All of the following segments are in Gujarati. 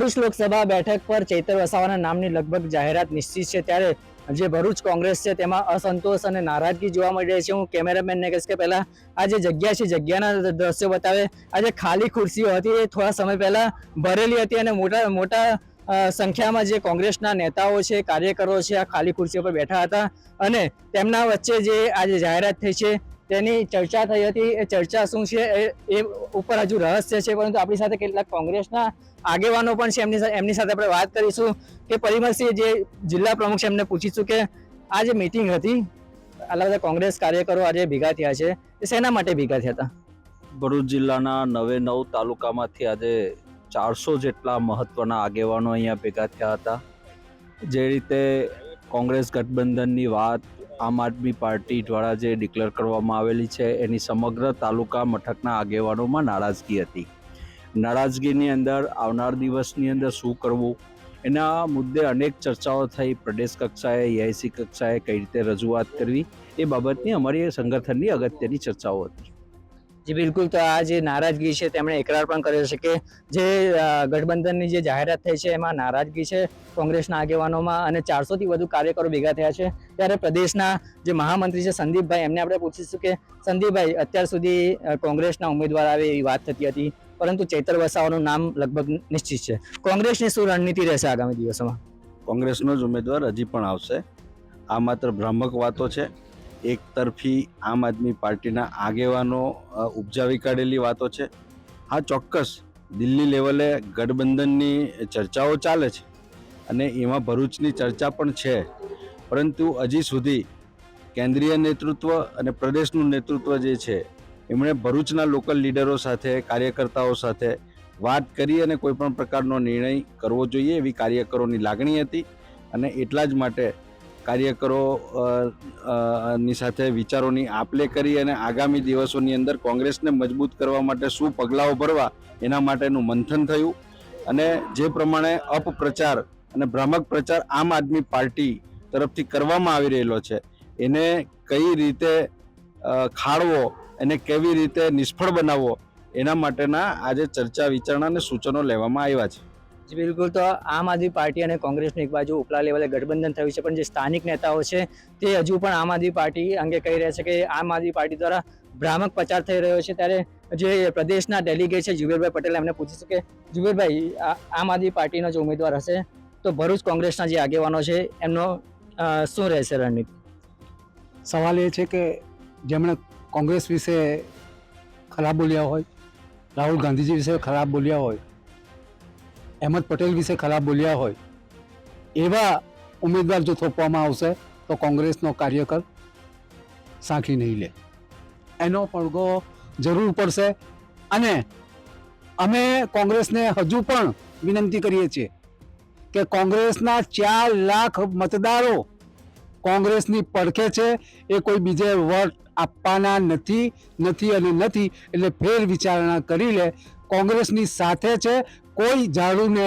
ભરૂચ લોકસભા બેઠક પર ચૈતર વસાવાના નામની લગભગ જાહેરાત નિશ્ચિત છે ત્યારે જે ભરૂચ કોંગ્રેસ છે તેમાં અસંતોષ અને નારાજગી જોવા મળી રહી છે. હું કેમેરામેનને કહીશ કે પહેલાં આ જે જગ્યા છે, જગ્યાના દ્રશ્યો બતાવે. આ જે ખાલી ખુરશીઓ હતી એ થોડા સમય પહેલાં ભરેલી હતી અને મોટા મોટા સંખ્યામાં જે કોંગ્રેસના નેતાઓ છે, કાર્યકરો છે, આ ખાલી ખુરશીઓ પર બેઠા હતા. અને તેમના વચ્ચે જે આજે જાહેરાત થઈ છે તેની ચર્ચા થઈ હતી. એ ચર્ચા શું છે એ- ઉપર હજુ રહસ્ય છે, પરંતુ આપણી સાથે કેટલાક કોંગ્રેસના આગેવાનો પણ છે. એમની એમની સાથે આપણે વાત કરીશું કે પરિમલસિંહ જે જિલ્લા પ્રમુખ છે, એમને પૂછીશું કે આ જે મિટિંગ હતી, આટલા બધા કોંગ્રેસ કાર્યકરો આજે ભેગા થયા છે, એ શેના માટે ભેગા થયા હતા? ભરૂચ જિલ્લાના નવે નવ તાલુકામાંથી આજે ચારસો જેટલા મહત્વના આગેવાનો અહીંયા ભેગા થયા હતા. જે રીતે કોંગ્રેસ ગઠબંધનની વાત આમ આદમી પાર્ટી દ્વારા જે ડિક્લેર કરવામાં આવેલી છે, એની સમગ્ર તાલુકા મથકના આગેવાનોમાં નારાજગી હતી. નારાજગીની અંદર આવનાર દિવસની અંદર શું કરવું? એના મુદ્દે અનેક ચર્ચાઓ થઈ. પ્રદેશ કક્ષાએ, એઆઈસી કક્ષાએ કઈ રીતે રજૂઆત કરવી? એ બાબતની અમારી સંગઠનની અગત્યની ચર્ચાઓ હતી. જી, બિલકુલ. તો આ જે નારાજગી છે તેમણે એકરાર પણ કર્યો છે કે જે ગઠબંધનની જે જાહેરાત થઈ છે એમાં નારાજગી છે કોંગ્રેસના આગેવાનોમાં અને ચારસોથી વધુ કાર્યકરો ભેગા થયા છે. ત્યારે પ્રદેશના જે મહામંત્રી છે સંદીપભાઈ, એમને આપણે પૂછીશું કે સંદીપભાઈ, અત્યાર સુધી કોંગ્રેસના ઉમેદવાર આવે એવી વાત થતી હતી, પરંતુ ચૈતર વસાવાનું નામ લગભગ નિશ્ચિત છે. કોંગ્રેસની શું રણનીતિ રહેશે આગામી દિવસોમાં? કોંગ્રેસનો જ ઉમેદવાર હજી પણ આવશે. આ માત્ર ભ્રામક વાતો છે. એક તરફી આમ આદમી પાર્ટીના આગેવાનો ઉપજાવી કાઢેલી વાતો છે. હા, ચોક્કસ. દિલ્હી લેવલે ગઠબંધનની ચર્ચાઓ ચાલે છે અને એમાં ભરૂચની ચર્ચા પણ છે. પરંતુ હજી સુધી કેન્દ્રીય નેતૃત્વ અને પ્રદેશનું નેતૃત્વ જે છે, એમણે ભરૂચના લોકલ લીડરો સાથે, કાર્યકર્તાઓ સાથે વાત કરી અને કોઈપણ પ્રકારનો નિર્ણય કરવો જોઈએ એવી કાર્યકરોની લાગણી હતી. અને એટલા જ માટે કાર્યકરો ની સાથે વિચારોની આપલે કરી અને આગામી દિવસોની અંદર કોંગ્રેસને મજબૂત કરવા માટે શું પગલાઓ ભરવા એના માટેનું મંથન થયું. અને જે પ્રમાણે અપપ્રચાર અને ભ્રામક પ્રચાર આમ આદમી પાર્ટી તરફથી કરવામાં આવી રહેલો છે, એને કઈ રીતે ખાળવો એને કેવી રીતે નિષ્ફળ બનાવવો એના માટેના આજે ચર્ચા વિચારણા અને સૂચનો લેવામાં આવ્યા છે. બિલકુલ. તો આમ આદમી પાર્ટી અને કોંગ્રેસનું એક બાજુ ઉપલા લેવલે ગઠબંધન થયું છે, પણ જે સ્થાનિક નેતાઓ છે, તે હજુ પણ આમ આદમી પાર્ટી અંગે કહી રહ્યા છે કે આમ આદમી પાર્ટી દ્વારા ભ્રામક પ્રચાર થઈ રહ્યો છે. ત્યારે જે પ્રદેશના ડેલિગેટ છે, જુબેરભાઈ પટેલ, એમને પૂછ્યું કે, જુબેરભાઈ આમ આદમી પાર્ટીનો જે ઉમેદવાર હશે, તો ભરૂચ કોંગ્રેસના જે આગેવાનો છે, એમનો શું રહેશે રણનીતિ? સવાલ એ છે કે જેમણે કોંગ્રેસ વિશે ખરાબ બોલ્યા હોય, રાહુલ ગાંધીજી વિશે ખરાબ બોલ્યા હોય અહેમદ પટેલ વિશે ખરાબ બોલ્યા હોય, એવા ઉમેદવાર જો થોપવામાં આવશે, તો કોંગ્રેસનો કાર્યકર સાંખી નહીં લે. એનો પડઘો જરૂર પડશે અને અમે કોંગ્રેસને હજુ પણ વિનંતી કરીએ છીએ કે કોંગ્રેસના ચાર લાખ મતદારો કોંગ્રેસની પડખે છે, એ કોઈ બીજે વોટ આપવાના નથી નથી અને નથી, એટલે ફેર વિચારણા કરી લે. કોંગ્રેસની સાથે છે કોઈ ઝાડુને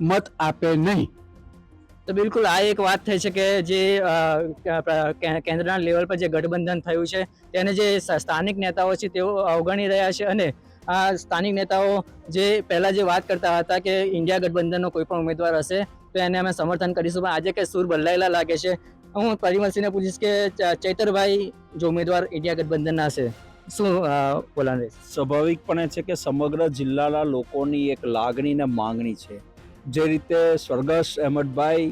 મત આપે નહીં. તો બિલકુલ આ એક વાત થઈ છે કે જે કેન્દ્રના લેવલ પર જે ગઠબંધન થયું છે, તેને જે સ્થાનિક નેતાઓ છે તેઓ અવગણી રહ્યા છે અને આ સ્થાનિક નેતાઓ જે પહેલાં જે વાત કરતા હતા કે ઇન્ડિયા ગઠબંધનનો કોઈ પણ ઉમેદવાર હશે, તો એને અમે સમર્થન કરીશું. પણ આજે કે સૂર બદલાયેલા લાગે છે, હું પરિમલસિંહને પૂછીશ કે ચૈતરભાઈ જો ઉમેદવાર ઇન્ડિયા ગઠબંધનના હશે? શું રહેશે સ્વાભાવિકપણે છે કે સમગ્ર જિલ્લાના લોકોની એક લાગણી ને માંગણી છે. જે રીતે સ્વર્ગસ્થ અહેમદભાઈ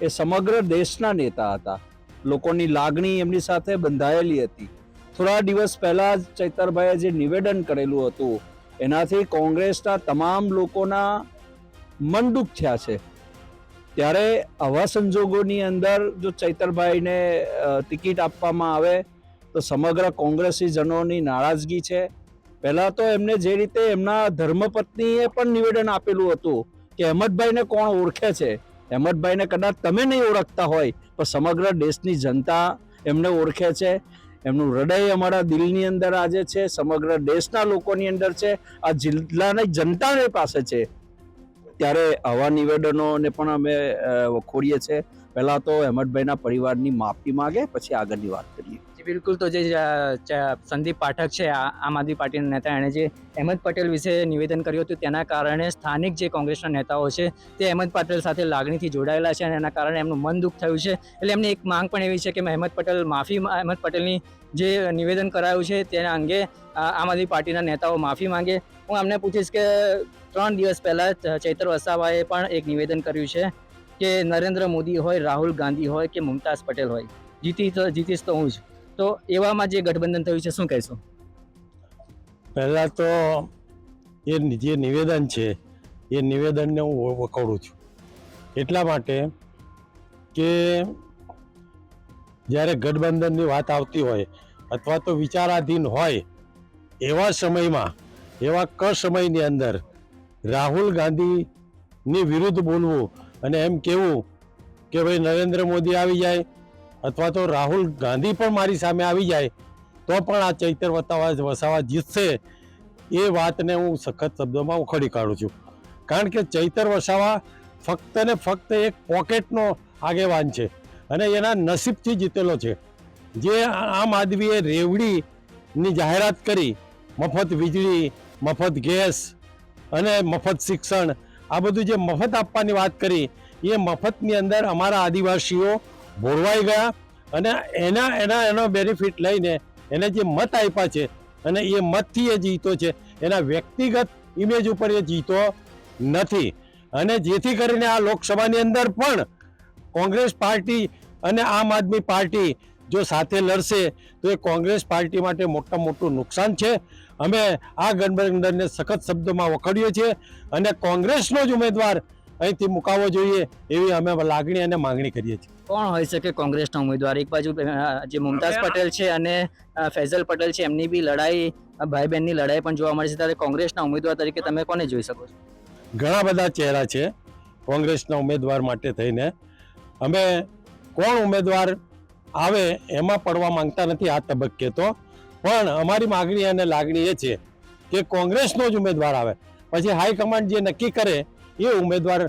એ સમગ્ર દેશના નેતા હતા. લોકોની લાગણી એમની સાથે બંધાયેલી હતી. થોડા દિવસ પહેલા જ ચૈતરભાઈએ જે નિવેદન કરેલું હતું, એનાથી કોંગ્રેસના તમામ લોકોના મન દુઃખ થયા છે. ત્યારે આવા સંજોગોની અંદર જો ચૈતરભાઈને ટિકિટ આપવામાં આવે તો સમગ્ર કોંગ્રેસીજનોની નારાજગી છે. પહેલાં તો એમને જે રીતે એમના ધર્મપત્નીએ પણ નિવેદન આપેલું હતું કે અહેમદભાઈને કોણ ઓળખે છે? અહેમદભાઈને કદાચ તમે નહીં ઓળખતા હોય, પણ સમગ્ર દેશની જનતા એમને ઓળખે છે. એમનું હૃદય અમારા દિલની અંદર આજે છે, સમગ્ર દેશના લોકોની અંદર છે, આ જિલ્લાની જનતાની પાસે છે. ત્યારે આવા નિવેદનોને પણ અમે વખોડીએ છીએ. પહેલાં તો અહેમદભાઈના પરિવારની માફી માગે, પછી આગળની વાત કરીએ. બિલકુલ તો જે સંદીપ પાઠક છે આમ આદમી પાર્ટીના નેતા, એણે જે અહેમદ પટેલ વિશે નિવેદન કર્યું હતું, તેના કારણે સ્થાનિક જે કોંગ્રેસના નેતાઓ છે, તે અહેમદ પટેલ સાથે લાગણીથી જોડાયેલા છે અને એના કારણે એમનું મન દુઃખ થયું છે. એટલે એમની એક માંગ પણ એવી છે કે અહેમદ પટેલ માફી, અહેમદ પટેલની જે નિવેદન કરાયું છે, તેના અંગે આમ આદમી પાર્ટીના નેતાઓ માફી માંગે. હું એમને પૂછીશ કે ત્રણ દિવસ પહેલાં ચૈતર વસાવાએ પણ એક નિવેદન કર્યું છે કે નરેન્દ્ર મોદી હોય, રાહુલ ગાંધી હોય કે મુમતાઝ પટેલ હોય. જીતી તો, જીતીશ તો હું જ. તો એવામાં જે ગઠબંધન થયું છે, શું કહેશો? પહેલાં તો એ જે નિવેદન છે, એ નિવેદનને હું વખોડું છું. એટલા માટે કે જ્યારે ગઠબંધનની વાત આવતી હોય અથવા તો વિચારાધીન હોય, એવા સમયમાં, એવા ક સમયની અંદર રાહુલ ગાંધીની વિરુદ્ધ બોલવું અને એમ કહેવું કે ભાઈ નરેન્દ્ર મોદી આવી જાય અથવા તો રાહુલ ગાંધી પણ મારી સામે આવી જાય, તો પણ આ ચૈતર વતાવા વસાવા જીતશે એ વાતને હું સખત શબ્દોમાં ઉખડી કાઢું છું. કારણ કે ચૈતર વસાવા ફક્ત ને ફક્ત એક પોકેટનો આગેવાન છે અને એના નસીબથી જીતેલો છે. જે આમ આદમીએ રેવડીની જાહેરાત કરી, મફત વીજળી, મફત ગેસ અને મફત શિક્ષણ, આ બધું જે મફત આપવાની વાત કરી, એ મફતની અંદર અમારા આદિવાસીઓ ભોળવાઈ ગયા અને એના એના, એનો બેનિફિટ લઈને એને જે મત આપ્યા છે અને એ મતથી એ જીતો છે, એના વ્યક્તિગત ઇમેજ ઉપર એ જીતો નથી. અને જેથી કરીને આ લોકસભાની અંદર પણ કોંગ્રેસ પાર્ટી અને આમ આદમી પાર્ટી જો સાથે લડશે, તો એ કોંગ્રેસ પાર્ટી માટે મોટા મોટું નુકસાન છે. અમે આ ગઠબંધનને સખત શબ્દોમાં વખોડીએ છીએ અને કોંગ્રેસનો જ ઉમેદવાર અહીંથી મુકાવવો જોઈએ એવી અમે લાગણી અને માંગણી કરીએ છીએ. કોણ હોઈ શકે કોંગ્રેસના ઉમેદવાર? એક બાજુ જે મુમતાઝ પટેલ છે અને ફૈઝલ પટેલ છે એમની બી લડાઈ ભાઈ બહેનની લડાઈ પણ જોવા મળે છે. ત્યારે કોંગ્રેસના ઉમેદવાર તરીકે તમે કોને જોઈ શકો છો? ઘણા બધા ચહેરા છે કોંગ્રેસના ઉમેદવાર માટે થઈને. અમે કોણ ઉમેદવાર આવે એમાં પડવા માંગતા નથી આ તબક્કે તો. પણ અમારી માગણી અને લાગણી એ છે કે કોંગ્રેસનો જ ઉમેદવાર આવે. પછી હાઈકમાન્ડ જે નક્કી કરે એ ઉમેદવાર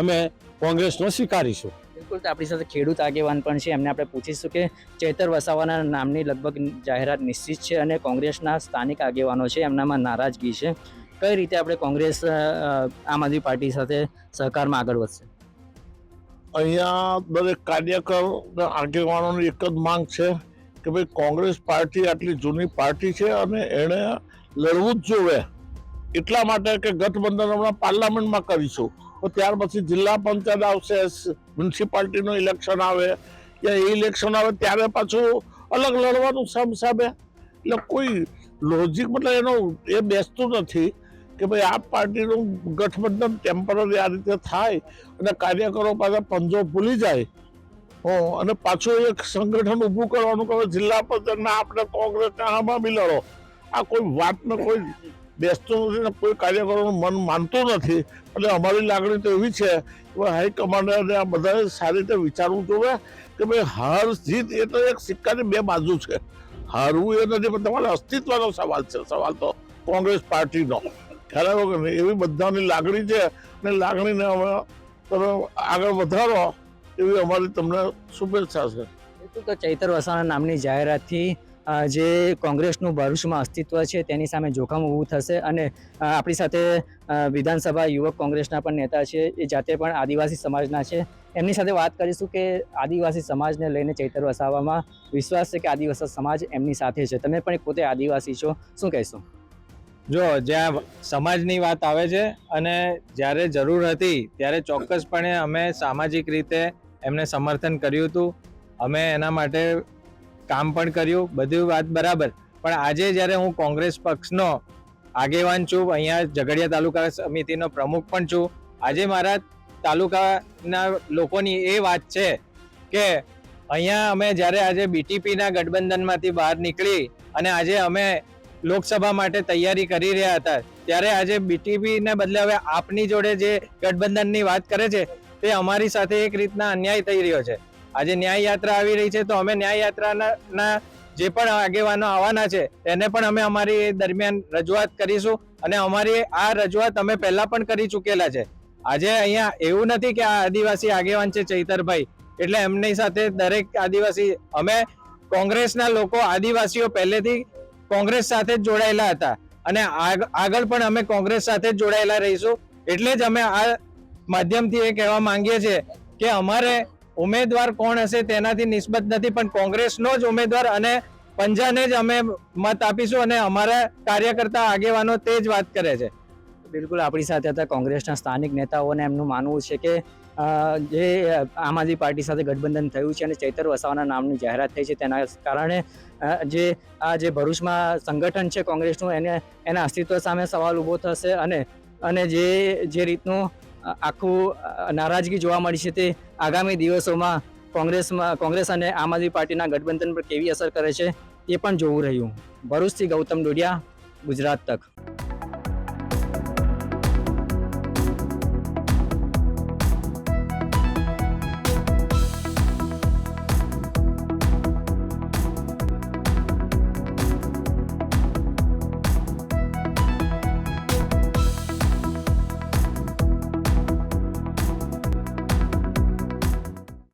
અમે કોંગ્રેસનો સ્વીકારીશું. બિલકુલ તો આપણી સાથે ખેડૂત આગેવાન પણ છે. એમને આપણે પૂછીશું કે ચેતર વસાવાના નામની લગભગ જાહેરાત નિશ્ચિત છે અને કોંગ્રેસના સ્થાનિક આગેવાનો છે. એમનામાં નારાજગી છે. કઈ રીતે આપણે કોંગ્રેસ આમ આદમી પાર્ટી સાથે સહકારમાં આગળ વધશે? અહીંયા દરેક કાર્યકર આગેવાનોની એક જ માંગ છે કે ભાઈ કોંગ્રેસ પાર્ટી આટલી જૂની પાર્ટી છે અને એણે લડવું જ જોવે. એટલા માટે કે ગઠબંધન હમણાં પાર્લામેન્ટમાં કરીશું. તો ત્યાર પછી જિલ્લા પંચાયત આવશે મ્યુનિસિપાલિટીનું ઇલેક્શન આવે. કે એ ઇલેક્શન આવે ત્યારે પાછું અલગ લડવાનું સામ સામે. એટલે કોઈ લોજિક મતલબ એનો, એ બેસતું નથી કે ભાઈ આ પાર્ટીનું ગઠબંધન ટેમ્પરરી આ રીતે થાય અને કાર્યકરો પાસે પંજો ભૂલી જાય. હો, અને પાછું એક સંગઠન ઊભું કરવાનું કે જિલ્લા પંચાયતના આપણે કોંગ્રેસના આમાં બી લડો. આ કોઈ વાતનો કોઈ બેસતું નથી ને કોઈ કાર્યકરોનું મન માનતું નથી. એટલે અમારી લાગણી તો એવી છે કે હાઈકમાન્ડરને આ બધાએ સારી રીતે વિચારવું જોવે કે ભાઈ હાર જીત એ તો એક સિક્કાની બે બાજુ છે. હારવું એ નથી, પણ તમારા અસ્તિત્વનો સવાલ છે, સવાલ તો કોંગ્રેસ પાર્ટીનો. ખ્યાલ આવ્યો કે એવી બધાની લાગણી છે અને લાગણીને અમે તમે આગળ વધારો એવી અમારી તમને શુભેચ્છા છે. તો ચૈતર વસાણા નામની જાહેરાતથી જે કોંગ્રેસનું ભરૂચમાં અસ્તિત્વ છે તેની સામે જોખમ ઊભું થશે અને આપણી સાથે વિધાનસભા યુવક કોંગ્રેસના પણ નેતા છે, એ જાતે પણ આદિવાસી સમાજના છે. એમની સાથે વાત કરીશું કે આદિવાસી સમાજને લઈને ચૈતર વસાવવામાં વિશ્વાસ છે કે આદિવાસી સમાજ એમની સાથે છે. તમે પણ પોતે આદિવાસી છો, શું કહેશો? જો, જ્યાં સમાજની વાત આવે છે અને જ્યારે જરૂર હતી ત્યારે ચોક્કસપણે અમે સામાજિક રીતે એમને સમર્થન કર્યું હતું. અમે એના માટે કામ પણ કર્યું, બધું વાત બરાબર. પણ આજે જ્યારે હું કોંગ્રેસ પક્ષનો આગેવાન છું, અહીંયા ઝઘડિયા તાલુકા સમિતિનો પ્રમુખ પણ છું, આજે મારા તાલુકાના લોકોની એ વાત છે કે અહીંયા અમે જ્યારે આજે બીટીપીના ગઠબંધનમાંથી બહાર નીકળી અને આજે અમે લોકસભા માટે તૈયારી કરી રહ્યા હતા, ત્યારે આજે બીટીપીને બદલે હવે આપની જોડે જે ગઠબંધનની વાત કરે છે, તે અમારી સાથે એક રીતના અન્યાય થઈ રહ્યો છે. આજે ન્યાય યાત્રા આવી રહી છે, તો અમે ન્યાય યાત્રાના જે પણ આગેવાનો આવવાના છે, એને પણ અમે અમારી દરમિયાન રજૂઆત કરીશું અને અમારી આ રજૂઆત અમે પહેલા પણ કરી ચૂકેલા છે. આજે અહીંયા એવું નથી કે આ આદિવાસી આગેવાન છે ચૈતરભાઈ, એટલે એમની સાથે દરેક આદિવાસી, અમે કોંગ્રેસના લોકો આદિવાસીઓ પહેલેથી કોંગ્રેસ સાથે જ જોડાયેલા હતા અને આગ- આગળ પણ અમે કોંગ્રેસ સાથે જ જોડાયેલા રહીશું. એટલે જ અમે આ માધ્યમથી એ કહેવા માંગીએ છીએ કે અમારે ઉમેદવાર કોણ હશે તેનાથી નિસ્બત નથી, પણ કોંગ્રેસનો જ ઉમેદવાર અને પંજાને જ અમે મત આપીશું અને અમારા કાર્યકર્તા આગેવાનો તે જ વાત કરે છે. બિલકુલ, આપણી સાથે હતા કોંગ્રેસના સ્થાનિક નેતાઓને એમનું માનવું છે કે જે આમ આદમી પાર્ટી સાથે ગઠબંધન થયું છે અને ચૈતર વસાવાના નામની જાહેરાત થઈ છે, તેના કારણે જે, આ જે ભરૂચમાં સંગઠન છે કોંગ્રેસનું, એને, એના અસ્તિત્વ સામે સવાલ ઊભો થશે અને અને જે જે રીતનું આખું નારાજગી જોવા મળી છે તે આગામી દિવસોમાં કોંગ્રેસમાં, કોંગ્રેસ અને આમ આદમી પાર્ટીના ગઠબંધન પર કેવી અસર કરે છે એ પણ જોવું રહ્યું. ભરૂચથી ગૌતમ ડોડિયા ગુજરાત તક.